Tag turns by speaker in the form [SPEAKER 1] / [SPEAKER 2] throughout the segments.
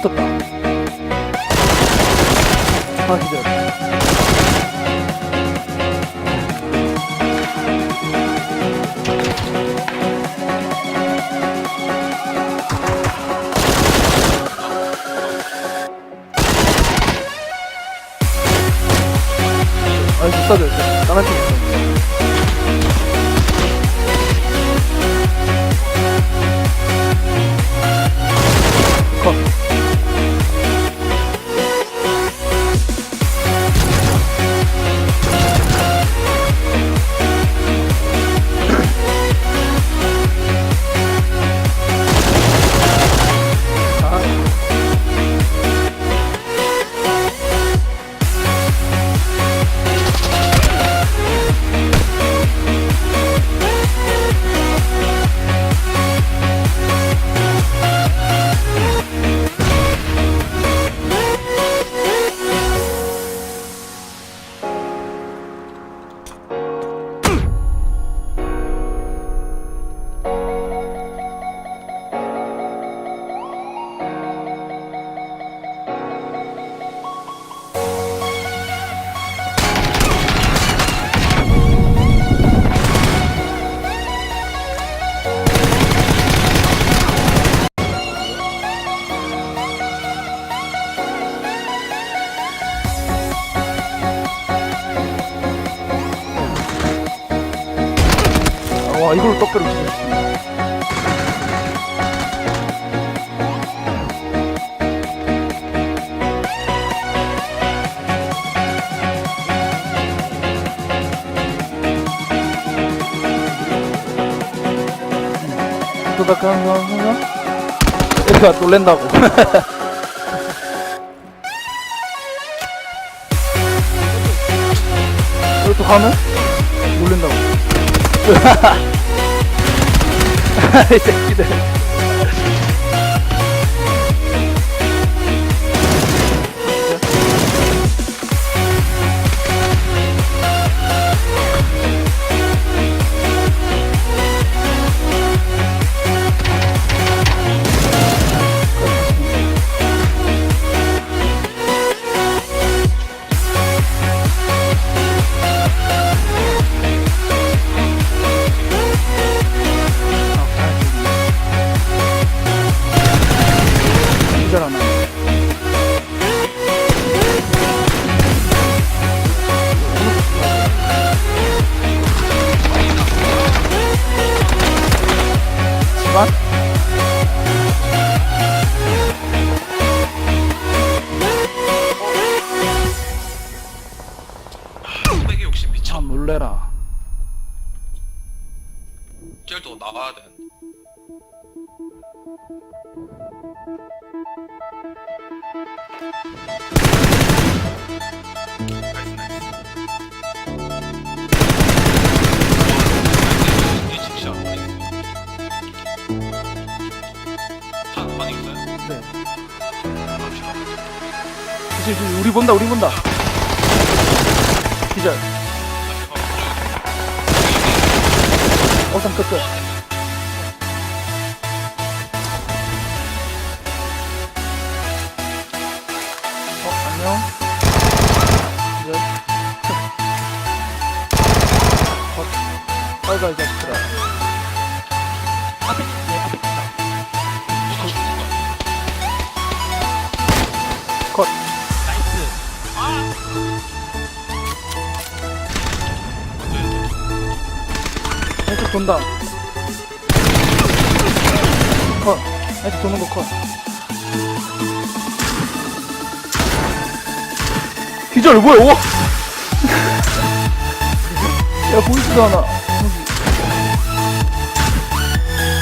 [SPEAKER 1] 붙었다. 아, 기절. 아니, 못 사줘. 다른 팀 와, 이걸로 또닥한 거, 하나? 얘가 놀랜다고. 이것도 가면? 놀랜다고. 이 새끼들.
[SPEAKER 2] 쟤도 나와야
[SPEAKER 1] 지금 우리 본다, 우리 본다. 기절. 끝, 끝. 어, 안녕. 기절. 어, 이 자식들아. 앞에, 네, 앞에 있다. 컷. 돈다. 컷. 왼쪽 도는 거 컷. 기절 뭐야? 와. 야 보이지도 않아.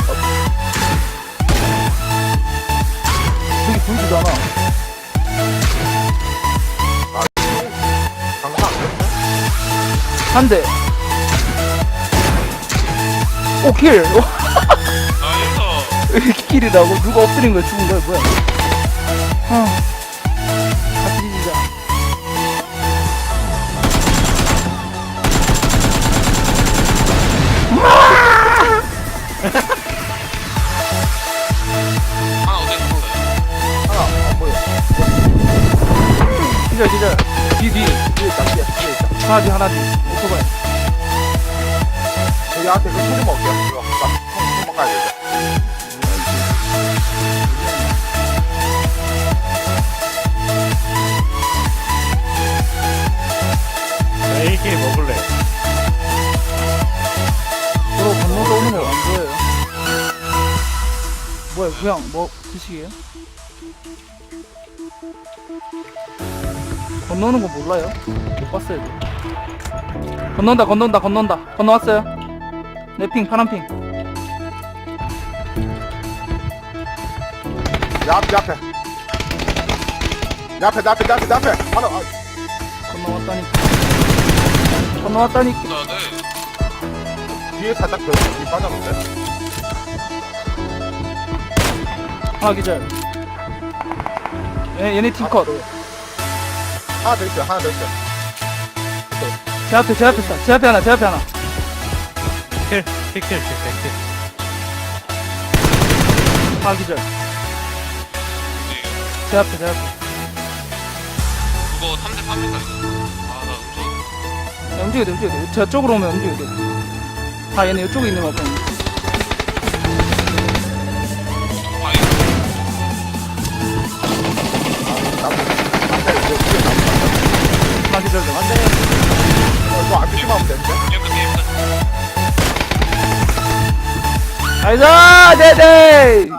[SPEAKER 1] 여기. 여기 보이지도 않아. 한 대. 오, 킬!
[SPEAKER 2] 나이스.
[SPEAKER 1] 길이라고? 누가 엎드린 거야? 죽은 거야? 뭐야? 어. 아 같이 이기자 아, 아, 하나 어디 있었어요? 하나 안 보여 기절 기절 뒤뒤
[SPEAKER 3] 뒤에 딱 뒤에 딱.
[SPEAKER 1] 하나 뒤 하나 뒤 오토바이.
[SPEAKER 3] 앞에 그 소리 먹을게요 이거 막 도망가야 되죠
[SPEAKER 4] AK 먹을래.
[SPEAKER 1] 도로 건너서 오는 거안 보여요 뭐야 그냥 뭐 드시게요? 건너는 거 몰라요? 못 봤어요 저. 건넌다 건넌다 건넌다 건너왔어요 내핑 파란핑.
[SPEAKER 3] 내 앞에 내 앞에. 내 앞에 내 앞에 내 앞에 내 앞에. 바로 아,
[SPEAKER 1] 건너왔다니까 건너왔다니까
[SPEAKER 2] 네.
[SPEAKER 3] 뒤에 살짝 그뒤 빠졌는데?
[SPEAKER 1] 하나 기절. 얘, 얘네 팀 컷.
[SPEAKER 3] 하나 더 있어요 하나 더 있어요.
[SPEAKER 1] 제 앞에 제 앞에 있다 제 앞에 하나 제 앞에 하나
[SPEAKER 4] 킬, 킬, 킬, 킬, 킬.
[SPEAKER 1] 하나 기절.
[SPEAKER 2] 네.
[SPEAKER 1] 제 앞에 제 앞에.
[SPEAKER 2] 그거 3대 3인가 이거? 아, 나 음식.
[SPEAKER 1] 야, 움직여야 돼 움직여야 돼 저쪽으로 오면 움직여야 돼다 얘네 이쪽에 있는 거 같아.
[SPEAKER 2] 방이
[SPEAKER 3] 나무 안돼 이거 뒤에 나무
[SPEAKER 1] 하나 기절 돼 안돼
[SPEAKER 3] 어, 이거 안 조심하면 되는데
[SPEAKER 2] 깨끗 깨끗.
[SPEAKER 1] 나이스 네네
[SPEAKER 3] 아,